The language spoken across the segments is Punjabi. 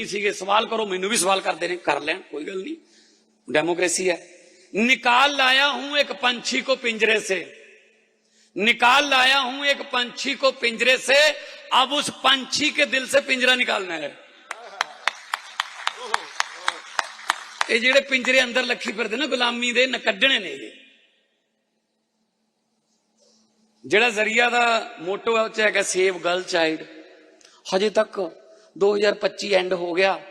ਨਹੀਂ ਸੀਗੇ ਸਵਾਲ ਕਰੋ ਮੈਨੂੰ ਵੀ ਸਵਾਲ ਕਰਦੇ ਨੇ ਕਰ ਲੈਣ ਕੋਈ ਗੱਲ नहीं डेमोक्रेसी है निकाल लाया हूं एक पंछी को पिंजरे से निकाल लाया हूं एक पंछी को पिंजरे से अब उस पंछी के दिल से पिंजरा निकालना है ਇਹ ਜਿਹੜੇ ਪਿੰਜਰੇ ਅੰਦਰ ਲੱਖੀ ਫਿਰਦੇ ਨਾ ਗੁਲਾਮੀ ਦੇ ਨ ਕੱਢਣੇ ਨੇ ਇਹ ਜਿਹੜਾ ਜ਼ਰੀਆ ਦਾ ਮੋਟੋ ਹੈ ਉਹ ਚ ਹੈਗਾ ਸੇਵ ਗਰਲ ਚਾਈਲਡ ਹਜੇ ਤੱਕ 2025 ਐਂਡ ਹੋ ਗਿਆ।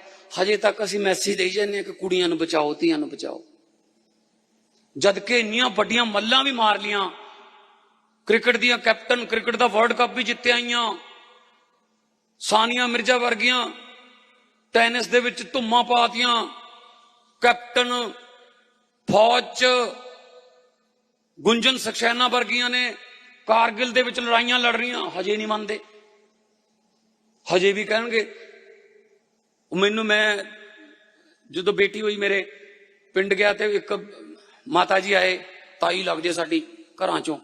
ਹਜੇ ਤੱਕ ਅਸੀਂ ਮੈਸੇਜ ਦੇਈ ਜਾਂਦੇ ਹਾਂ ਕਿ ਕੁੜੀਆਂ ਨੂੰ ਬਚਾਓ, ਧੀਆਂ ਨੂੰ ਬਚਾਓ। ਜਦ ਕਿ ਇੰਨੀਆਂ ਵੱਡੀਆਂ ਮੱਲਾਂ ਵੀ ਮਾਰ ਲੀਆਂ। ਕ੍ਰਿਕਟ ਦੀਆਂ ਕੈਪਟਨ, ਕ੍ਰਿਕਟ ਦਾ ਵਰਲਡ ਕੱਪ ਵੀ ਜਿੱਤੇ ਆਈਆਂ। ਸਾਨੀਆ ਮਿਰਜ਼ਾ ਵਰਗੀਆਂ ਟੈਨਿਸ ਦੇ ਵਿੱਚ ਧੁੰਮਾਂ ਪਾਤੀਆਂ ਕੈਪਟਨ ਫੌਜ ਚ ਗੁੰਜਨ ਸਕਸੈਨਾ ਵਰਗੀਆਂ ਨੇ ਕਾਰਗਿਲ ਦੇ ਵਿੱਚ ਲੜਾਈਆਂ ਲੜ ਰਹੀਆਂ। ਹਜੇ ਨਹੀਂ ਮੰਨਦੇ। ਹਜੇ ਵੀ ਕਹਿਣਗੇ। ਮੈਨੂੰ ਮੈਂ ਜਦੋਂ ਬੇਟੀ ਹੋਈ ਮੇਰੇ ਪਿੰਡ ਗਿਆ ਤੇ ਇੱਕ ਮਾਤਾ ਜੀ ਆਏ, ਤਾਈ ਲੱਗਦੇ ਸਾਡੀ ਘਰਾਂ ਚੋਂ।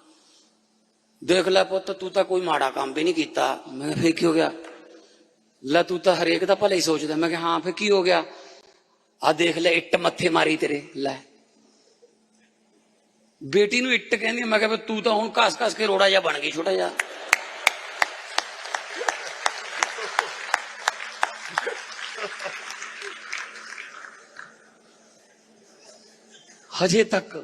ਦੇਖ ਲੈ ਪੁੱਤ, ਤੂੰ ਤਾਂ ਕੋਈ ਮਾੜਾ ਕੰਮ ਵੀ ਨਹੀਂ ਕੀਤਾ। ਮੈਂ ਫੇਰ ਕੀ ਹੋ ਗਿਆ? ਲੈ ਤੂੰ ਤਾਂ ਹਰੇਕ ਦਾ ਭਲਾ ਹੀ ਸੋਚਦਾ। ਮੈਂ ਕਿਹਾ, ਹਾਂ, ਫੇਰ ਕੀ ਹੋ ਗਿਆ? ਆ ਦੇਖ ਲੈ, ਇੱਟ ਮੱਥੇ ਮਾਰੀ ਤੇਰੇ। ਲੈ। ਬੇਟੀ ਨੂੰ ਇੱਟ ਕਹਿੰਦੀ ਮੈਂ ਕਿਹਾ ਤੂੰ ਤਾਂ ਹੁਣ ਘਸ ਘਸ ਕੇ ਰੋੜਾ ਜਿਹਾ ਬਣ ਗਈ, ਛੋਟਾ ਜਿਹਾ। ਹਜੇ ਤੱਕ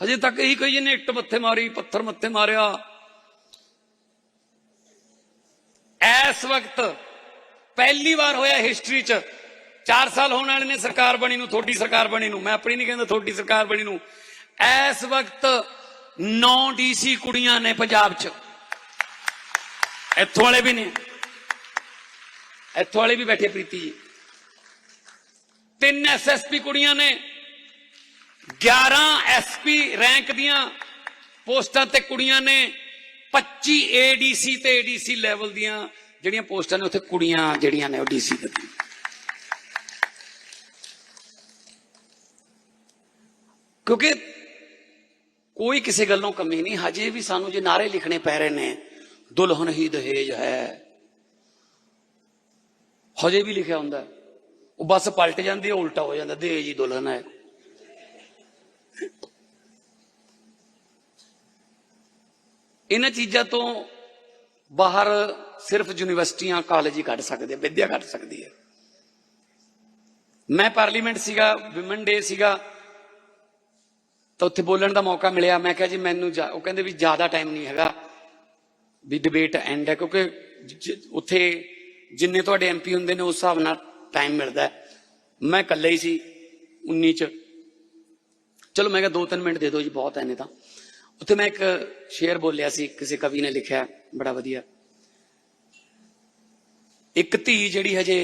ਹਜੇ ਤੱਕ ਇਹੀ ਕਹੀ ਇਹਨੇ ਇੱਟ ਮੱਥੇ ਮਾਰੀ, ਪੱਥਰ ਮੱਥੇ ਮਾਰਿਆ। ਇਸ ਵਕਤ ਪਹਿਲੀ ਵਾਰ ਹੋਇਆ ਹਿਸਟਰੀ 'ਚ। 4 ਸਾਲ ਹੋਣ ਵਾਲੇ ਨੇ ਸਰਕਾਰ ਬਣੀ ਨੂੰ ਥੋੜੀ ਸਰਕਾਰ ਬਣੀ ਨੂੰ। ਮੈਂ ਆਪਣੀ ਨਹੀਂ ਕਹਿੰਦਾ ਥੋੜੀ ਸਰਕਾਰ ਬਣੀ ਨੂੰ। ਇਸ ਵਕਤ 9 ਡੀਸੀ ਕੁੜੀਆਂ ਨੇ ਪੰਜਾਬ 'ਚ। ਇੱਥੋਂ ਵਾਲੇ ਵੀ ਨੇ। ਇੱਥੋਂ ਵਾਲੇ ਵੀ ਬੈਠੇ ਪ੍ਰੀਤੀ ਜੀ। ਤਿੰਨ ਐਸਐਸਪੀ ਕੁੜੀਆਂ ਨੇ। 11 ਐਸਪੀ ਰੈਂਕ ਦੀਆਂ ਪੋਸਟਾਂ ਤੇ ਕੁੜੀਆਂ ਨੇ 25 ਏਡੀਸੀ ਤੇ ਏਡੀਸੀ ਲੈਵਲ ਦੀਆਂ ਜਿਹੜੀਆਂ ਪੋਸਟਾਂ ਨੇ, ਉੱਥੇ ਕੁੜੀਆਂ ਜਿਹੜੀਆਂ ਨੇ ਉਹ ਡੀਸੀ ਤੇ ਕਿਉਂਕਿ ਕੋਈ ਕਿਸੇ ਗੱਲੋਂ ਕਮੀ ਨਹੀਂ, ਹਜੇ ਵੀ ਸਾਨੂੰ ਜੇ ਨਾਰੇ ਲਿਖਣੇ ਪੈ ਰਹੇ ਨੇ, ਦੁਲਹਨ ਹੀ ਦਹੇਜ ਹੈ। ਹਜੇ ਵੀ ਲਿਖਿਆ ਹੁੰਦਾ, ਉਹ ਬਸ ਪਲਟ ਜਾਂਦੀ ਹੈ ਉਲਟਾ ਹੋ ਜਾਂਦਾ ਦਹੇਜ ਹੀ ਦੁਲਹਨ ਹੈ। ਇਹਨਾਂ ਚੀਜ਼ਾਂ ਤੋਂ ਬਾਹਰ ਸਿਰਫ ਯੂਨੀਵਰਸਿਟੀਆਂ, ਕਾਲਜ ਹੀ ਕੱਢ ਸਕਦੇ ਆ, ਵਿਦਿਆ ਕੱਢ ਸਕਦੀ ਹੈ ਮੈਂ ਪਾਰਲੀਮੈਂਟ ਸੀਗਾ, ਵਿਮਨ ਡੇ ਸੀਗਾ, ਤਾਂ ਉੱਥੇ ਬੋਲਣ ਦਾ ਮੌਕਾ ਮਿਲਿਆ। ਮੈਂ ਕਿਹਾ ਜੀ, ਮੈਨੂੰ ਜਾ- ਉਹ ਕਹਿੰਦੇ ਵੀ ਜ਼ਿਆਦਾ ਟਾਈਮ ਨਹੀਂ ਹੈਗਾ, ਵੀ ਡਿਬੇਟ ਐਂਡ ਹੈ, ਕਿਉਂਕਿ ਉੱਥੇ ਜਿੰਨੇ ਤੁਹਾਡੇ ਐਮਪੀ ਹੁੰਦੇ ਨੇ, ਉਸ ਹਿਸਾਬ ਨਾਲ ਟਾਈਮ ਮਿਲਦਾ ਮੈਂ ਇਕੱਲੇ ਹੀ ਸੀ 19 ਚ। ਚਲੋ, ਮੈਂ ਕਿਹਾ 2-3 ਮਿੰਟ ਦੇ ਦਿਓ ਜੀ, ਬਹੁਤ ਐ ਤਾਂ। ਉੱਥੇ ਮੈਂ ਇੱਕ ਸ਼ੇਰ ਬੋਲਿਆ ਸੀ, ਕਿਸੇ ਕਵੀ ਨੇ ਲਿਖਿਆ, ਬੜਾ ਵਧੀਆ। ਇੱਕ ਧੀ ਜਿਹੜੀ ਹਜੇ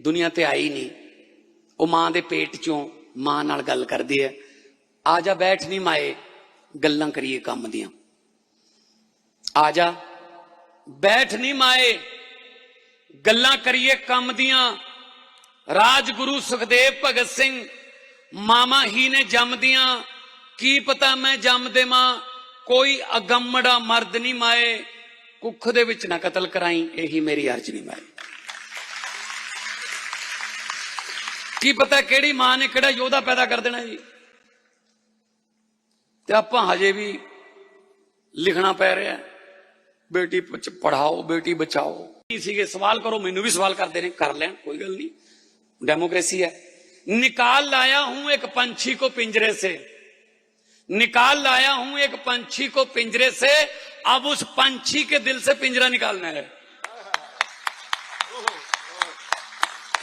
ਦੁਨੀਆ ਤੇ ਆਈ ਨਹੀਂ, ਉਹ ਮਾਂ ਦੇ ਪੇਟ ਚੋਂ ਮਾਂ ਨਾਲ ਗੱਲ ਕਰਦੀ ਹੈ, ਆ ਜਾ ਬੈਠ ਨਹੀਂ ਮਾਏ, ਗੱਲਾਂ ਕਰੀਏ ਕੰਮ ਦੀਆਂ। ਆ ਜਾ, ਬੈਠ ਨਹੀਂ ਮਾਏ, ਗੱਲਾਂ ਕਰੀਏ ਕੰਮ ਦੀਆਂ। ਰਾਜਗੁਰੂ ਸੁਖਦੇਵ ਭਗਤ ਸਿੰਘ ਮਾਮਾ ਹੀ ਨੇ ਜੰਮਦੀਆਂ ਕੀ ਪਤਾ ਮੈਂ ਜੰਮ ਦੇਵਾਂ ਕੋਈ ਅਗੰਮੜਾ ਮਰਦ ਨਹੀਂ ਮਾਏ ਕੁੱਖ ਦੇ ਵਿੱਚ ਨਾ ਕਤਲ ਕਰਾਈ ਇਹੀ ਮੇਰੀ ਅਰਜ਼ ਨਹੀਂ ਮਾਏ ਕੀ ਪਤਾ ਕਿਹੜੀ ਮਾਂ ਨੇ ਕਿਹੜਾ ਯੋਧਾ ਪੈਦਾ ਕਰ ਦੇਣਾ ਜੀ ਤੇ ਆਪਾਂ ਹਜੇ ਵੀ ਲਿਖਣਾ ਪੈ ਰਿਹਾ ਹੈ। ਬੇਟੀ ਪਚ- ਪੜ੍ਹਾਓ ਬੇਟੀ ਬਚਾਓ ਕੀ ਸੀਗੇ ਸਵਾਲ ਕਰੋ ਮੈਨੂੰ ਵੀ ਸਵਾਲ ਕਰਦੇ ਨੇ ਕਰ ਲੈਣ ਕੋਈ ਗੱਲ ਨਹੀਂ डेमोक्रेसी है निकाल लाया हूं एक पंछी को पिंजरे से निकाल लाया हूं एक पंछी को पिंजरे से अब उस पंछी के दिल से पिंजरा निकालना है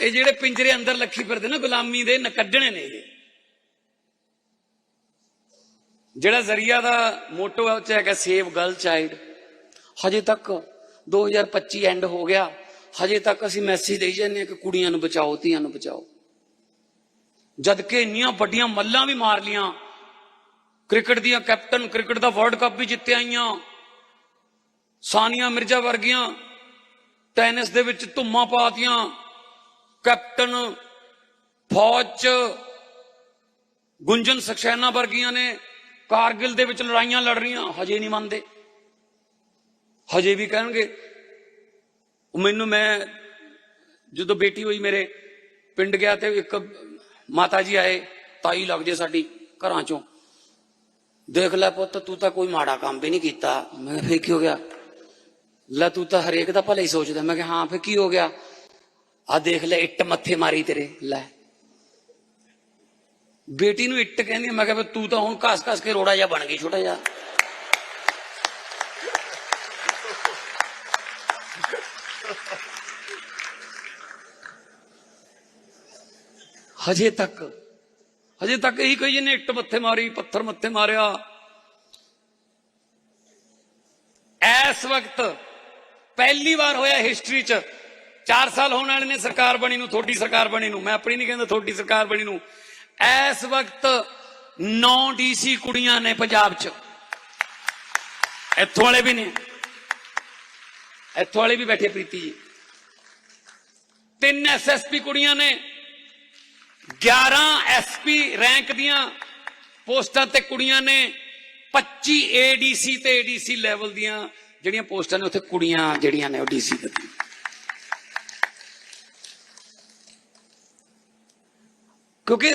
ਇਹ ਜਿਹੜੇ ਪਿੰਜਰੇ ਅੰਦਰ ਲੱਖੀ ਫਿਰਦੇ ਨਾ ਗੁਲਾਮੀ ਦੇ ਨ ਕੱਢਣੇ ਨੇ ਇਹ ਜਿਹੜਾ ਜ਼ਰੀਆ ਦਾ ਮੋਟੋ ਹੈ ਉਹ ਚ ਹੈਗਾ ਸੇਵ ਗਰਲ ਚਾਈਲਡ ਹਜੇ ਤੱਕ 2025 ਐਂਡ ਹੋ ਗਿਆ ਹਜੇ ਤੱਕ ਅਸੀਂ ਮੈਸੇਜ ਦੇਈ ਜਾਂਦੇ ਹਾਂ ਕਿ ਕੁੜੀਆਂ ਨੂੰ ਬਚਾਓ ਧੀਆਂ ਨੂੰ ਬਚਾਓ ਜਦ ਕਿ ਇੰਨੀਆਂ ਵੱਡੀਆਂ ਮੱਲਾਂ ਵੀ ਮਾਰ ਲੀਆਂ ਕ੍ਰਿਕਟ ਦੀਆਂ ਕੈਪਟਨ, ਕ੍ਰਿਕਟ ਦਾ ਵਰਲਡ ਕੱਪ ਵੀ ਜਿੱਤੇ ਆਈਆਂ। ਸਾਨੀਆ ਮਿਰਜ਼ਾ ਵਰਗੀਆਂ ਟੈਨਿਸ ਦੇ ਵਿੱਚ ਧੁੰਮਾਂ ਪਾਤੀਆਂ ਕੈਪਟਨ ਫੌਜ ਚ ਗੁੰਜਨ ਸਕਸੈਨਾ ਵਰਗੀਆਂ ਨੇ ਕਾਰਗਿਲ ਦੇ ਵਿੱਚ ਲੜਾਈਆਂ ਲੜ ਰਹੀਆਂ, ਹਜੇ ਨਹੀਂ ਮੰਨਦੇ। ਹਜੇ ਵੀ ਕਹਿਣਗੇ ਮੈਨੂੰ ਮੈਂ ਜਦੋਂ ਬੇਟੀ ਹੋਈ ਮੇਰੇ ਪਿੰਡ ਗਿਆ ਤੇ ਇੱਕ ਮਾਤਾ ਜੀ ਆਏ, ਤਾਈ ਲੱਗਦੀ ਸਾਡੀ ਘਰਾਂ ਚੋਂ। ਦੇਖ ਲੈ ਪੁੱਤ ਤੂੰ ਤਾਂ ਕੋਈ ਮਾੜਾ ਕੰਮ ਵੀ ਨਹੀਂ ਕੀਤਾ। ਮੈਂ ਕਿਹਾ, ਫਿਰ ਕੀ ਹੋ ਗਿਆ? ਲੈ ਤੂੰ ਤਾਂ ਹਰੇਕ ਦਾ ਭਲਾ ਹੀ ਸੋਚਦਾ। ਮੈਂ ਕਿਹਾ ਹਾਂ ਫਿਰ ਕੀ ਹੋ ਗਿਆ? ਆ ਦੇਖ ਲੈ ਇੱਟ ਮੱਥੇ ਮਾਰੀ ਤੇਰੇ। ਲੈ। ਬੇਟੀ ਨੂੰ ਇੱਟ ਕਹਿੰਦੀ ਮੈਂ ਕਿਹਾ ਤੂੰ ਤਾਂ ਹੁਣ ਘਸ ਘਸ ਕੇ ਰੋੜਾ ਜਿਹਾ ਬਣ ਗਈ ਛੋਟਾ ਜਿਹਾ। ਹਜੇ ਤੱਕ ਹਜੇ ਤੱਕ ਇਹੀ ਕਹੀ ਇਹਨੇ ਇੱਟ ਮੱਥੇ ਮਾਰੀ, ਪੱਥਰ ਮੱਥੇ ਮਾਰਿਆ। ਇਸ ਵਕਤ ਪਹਿਲੀ ਵਾਰ ਹੋਇਆ ਹਿਸਟਰੀ 'ਚ। 4 ਸਾਲ ਹੋਣ ਵਾਲੇ ਨੇ ਸਰਕਾਰ ਬਣੀ ਨੂੰ ਥੋੜੀ ਸਰਕਾਰ ਬਣੀ ਨੂੰ। ਮੈਂ ਆਪਣੀ ਨਹੀਂ ਕਹਿੰਦਾ ਥੋੜੀ ਸਰਕਾਰ ਬਣੀ ਨੂੰ। ਇਸ ਵਕਤ 9 ਡੀਸੀ ਕੁੜੀਆਂ ਨੇ ਪੰਜਾਬ 'ਚ। ਇੱਥੋਂ ਵਾਲੇ ਵੀ ਨੇ। ਇੱਥੋਂ ਵਾਲੇ ਵੀ ਬੈਠੇ ਪ੍ਰੀਤੀ ਜੀ। ਤਿੰਨ ਐਸਐਸਪੀ ਕੁੜੀਆਂ ਨੇ। 11 ਐਸਪੀ ਰੈਂਕ ਦੀਆਂ ਪੋਸਟਾਂ ਤੇ ਕੁੜੀਆਂ ਨੇ 25 ਏਡੀਸੀ ਤੇ ਏਡੀਸੀ ਲੈਵਲ ਦੀਆਂ ਜਿਹੜੀਆਂ ਪੋਸਟਾਂ ਨੇ, ਉੱਥੇ ਕੁੜੀਆਂ ਜਿਹੜੀਆਂ ਨੇ ਉਹ ਡੀਸੀ ਤੇ ਕਿਉਂਕਿ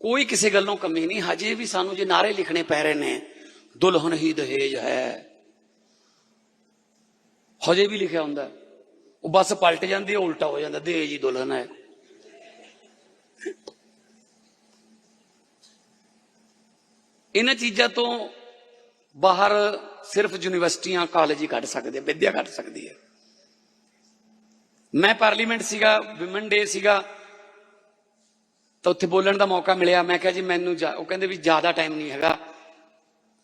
ਕੋਈ ਕਿਸੇ ਗੱਲੋਂ ਕਮੀ ਨਹੀਂ, ਹਜੇ ਵੀ ਸਾਨੂੰ ਜੇ ਨਾਰੇ ਲਿਖਣੇ ਪੈ ਰਹੇ ਨੇ, ਦੁਲਹਨ ਹੀ ਦਹੇਜ ਹੈ। ਹਜੇ ਵੀ ਲਿਖਿਆ ਹੁੰਦਾ, ਉਹ ਬਸ ਪਲਟ ਜਾਂਦੀ ਹੈ ਉਲਟਾ ਹੋ ਜਾਂਦਾ, ਦਹੇਜ ਹੀ ਦੁਲਹਨ ਹੈ। ਇਹਨਾਂ ਚੀਜ਼ਾਂ ਤੋਂ ਬਾਹਰ ਸਿਰਫ ਯੂਨੀਵਰਸਿਟੀਆਂ, ਕਾਲਜ ਹੀ ਕੱਢ ਸਕਦੇ ਆ ਵਿਦਿਆ ਕੱਢ ਸਕਦੀ ਹੈ। ਮੈਂ ਪਾਰਲੀਮੈਂਟ ਸੀਗਾ, ਵਿਮਨ ਡੇ ਸੀਗਾ, ਤਾਂ ਉੱਥੇ ਬੋਲਣ ਦਾ ਮੌਕਾ ਮਿਲਿਆ। ਮੈਂ ਕਿਹਾ ਜੀ, ਮੈਨੂੰ ਜਾ- ਉਹ ਕਹਿੰਦੇ ਵੀ ਜ਼ਿਆਦਾ ਟਾਈਮ ਨਹੀਂ ਹੈਗਾ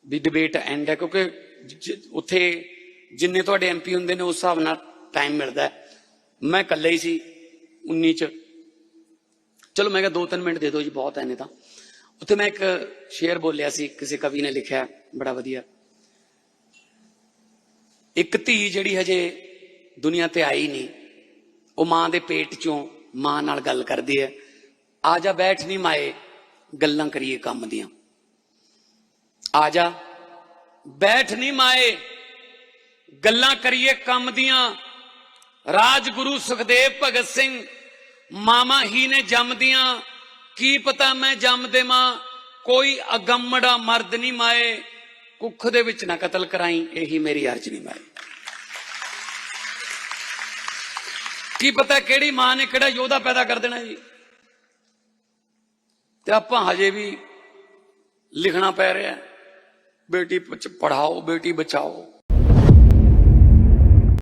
ਵੀ ਡਿਬੇਟ ਐਂਡ ਹੈ, ਕਿਉਂਕਿ ਉੱਥੇ ਜਿੰਨੇ ਤੁਹਾਡੇ ਐਮਪੀ ਹੁੰਦੇ ਨੇ, ਉਸ ਹਿਸਾਬ ਨਾਲ ਟਾਈਮ ਮਿਲਦਾ ਮੈਂ ਇਕੱਲੇ ਹੀ ਸੀ 19 ਚ। ਚਲੋ ਮੈਂ ਕਿਹਾ 2-3 ਮਿੰਟ ਦੇ ਦਿਓ ਜੀ, ਬਹੁਤ ਐਨੇ ਤਾਂ। ਉੱਥੇ ਮੈਂ ਇੱਕ ਸ਼ੇਰ ਬੋਲਿਆ ਸੀ, ਕਿਸੇ ਕਵੀ ਨੇ ਲਿਖਿਆ, ਬੜਾ ਵਧੀਆ। ਇੱਕ ਧੀ ਜਿਹੜੀ ਹਜੇ ਦੁਨੀਆ ਤੇ ਆਈ ਨਹੀਂ, ਉਹ ਮਾਂ ਦੇ ਪੇਟ ਚੋਂ ਮਾਂ ਨਾਲ ਗੱਲ ਕਰਦੀ ਹੈ, ਆ ਜਾ ਬੈਠ ਨਹੀਂ ਮਾਏ, ਗੱਲਾਂ ਕਰੀਏ ਕੰਮ ਦੀਆਂ। ਆ ਜਾ, ਬੈਠ ਨਹੀਂ ਮਾਏ, ਗੱਲਾਂ ਕਰੀਏ ਕੰਮ ਦੀਆਂ। ਰਾਜਗੁਰੂ ਸੁਖਦੇਵ ਭਗਤ ਸਿੰਘ ਮਾਮਾ ਹੀ ਨੇ ਜੰਮਦੀਆਂ, ਕੀ ਪਤਾ ਮੈਂ ਜੰਮ ਦੇਵਾਂ? ਕੋਈ ਅਗੰਮੜਾ ਮਰਦ ਨਹੀਂ ਮਾਏ। ਕੁੱਖ ਦੇ ਵਿੱਚ ਨਾ ਕਤਲ ਕਰਾਈ, ਇਹੀ ਮੇਰੀ ਅਰਜ਼ ਨਹੀਂ ਮਾਏ। ਕੀ ਪਤਾ ਕਿਹੜੀ ਮਾਂ ਨੇ ਕਿਹੜਾ ਯੋਧਾ ਪੈਦਾ ਕਰ ਦੇਣਾ ਜੀ? ਤੇ ਆਪਾਂ ਹਜੇ ਵੀ ਲਿਖਣਾ ਪੈ ਰਿਹਾ ਬੇਟੀ ਪੜਾਓ ਬੇਟੀ ਬਚਾਓ।